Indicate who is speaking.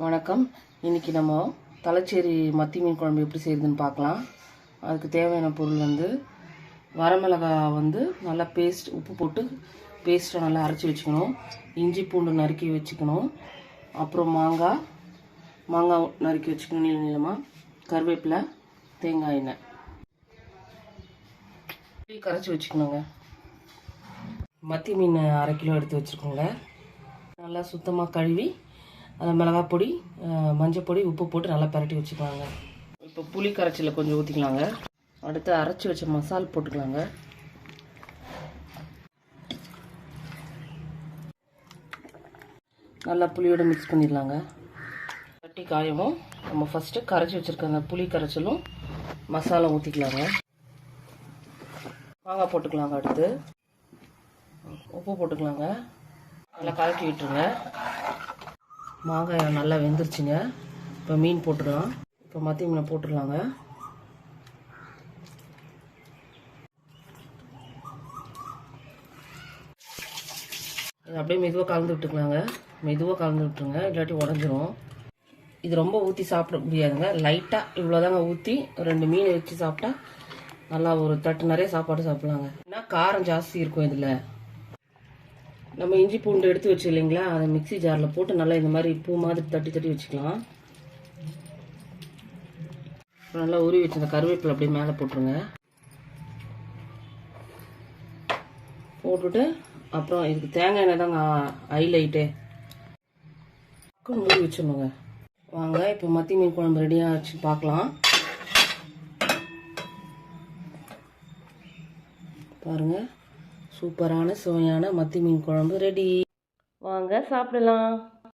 Speaker 1: வணக்கம். இன்றைக்கி நம்ம தலைச்சேரி மத்தி மீன் குழம்பு எப்படி செய்யுதுன்னு பார்க்கலாம். அதுக்கு தேவையான பொருள் வந்து வரமிளகாய் வந்து நல்லா பேஸ்ட் உப்பு போட்டு பேஸ்ட்டை நல்லா அரைச்சி வச்சுக்கணும். இஞ்சி பூண்டு நறுக்கி வச்சுக்கணும். அப்புறம் மாங்காய் மாங்காய் நறுக்கி வச்சுக்கணும் நீள நீளமாக கருவேப்பிலை தேங்காய் எண்ணெய். கரைச்சி வச்சுக்கணுங்க. மத்தி மீன் அரை கிலோ எடுத்து வச்சுருக்கோங்க. நல்லா சுத்தமாக கழுவி அதில் மிளகாய் பொடி மஞ்சள் பொடி உப்பு போட்டு நல்லா பரட்டி வச்சுக்கலாங்க. இப்போ புளி கரைச்சலில் கொஞ்சம் ஊற்றிக்கலாங்க அடுத்து அரைச்சி வச்ச மசால் போட்டுக்கலாங்க. நல்லா புளியோட மிக்ஸ் பண்ணிடலாங்க. கட்டி காயவும் நம்ம ஃபஸ்ட்டு கரைச்சி வச்சுருக்க அந்த புளி கரைச்சலும் மசாலா ஊற்றிக்கலாங்க மாங்காய் போட்டுக்கலாங்க அடுத்து. உப்பு போட்டுக்கலாங்க. நல்லா கலக்கி விட்டுருங்க. மாங்காய் நல்லா வெந்துருச்சுங்க. இப்போ மீன் போட்டுடலாம். இப்போ மத்தி மீனை போட்டுடலாங்க. அது அப்படியே மெதுவாக கலந்து விட்டுக்கலாங்க. மெதுவாக கலந்து விட்டுருங்க. இல்லாட்டி உடஞ்சிரும். இது ரொம்ப ஊற்றி சாப்பிட முடியாதுங்க. லைட்டாக இவ்வளோதாங்க ஊற்றி ரெண்டு மீன் வச்சு சாப்பிட்டா நல்லா ஒரு தட்டு நிறைய சாப்பாடு சாப்பிட்லாங்க. ஏன்னா காரம் ஜாஸ்தி இருக்கும் இதில். நம்ம இஞ்சி பூண்டு எடுத்து வச்சு இல்லைங்களா அதை மிக்ஸி ஜாரில் போட்டு நல்லா இந்த மாதிரி பூ மாதிரி தட்டி தட்டி வச்சுக்கலாம். நல்லா உருவி வச்சு இந்த கருவேப்பிலை அப்படியே மேலே போட்டுருங்க. போட்டுட்டு அப்புறம் இதுக்கு தேங்காய் எண்ணெய் தாங்க ஹைலைட்டு மூடி வச்சிடணுங்க. வாங்க இப்போ மத்தி மீன் குழம்பு ரெடியாக வச்சு பார்க்கலாம். பாருங்கள் சூப்பரான சுவையான மத்தி மீன் குழம்பு ரெடி. வாங்க சாப்பிடலாம்.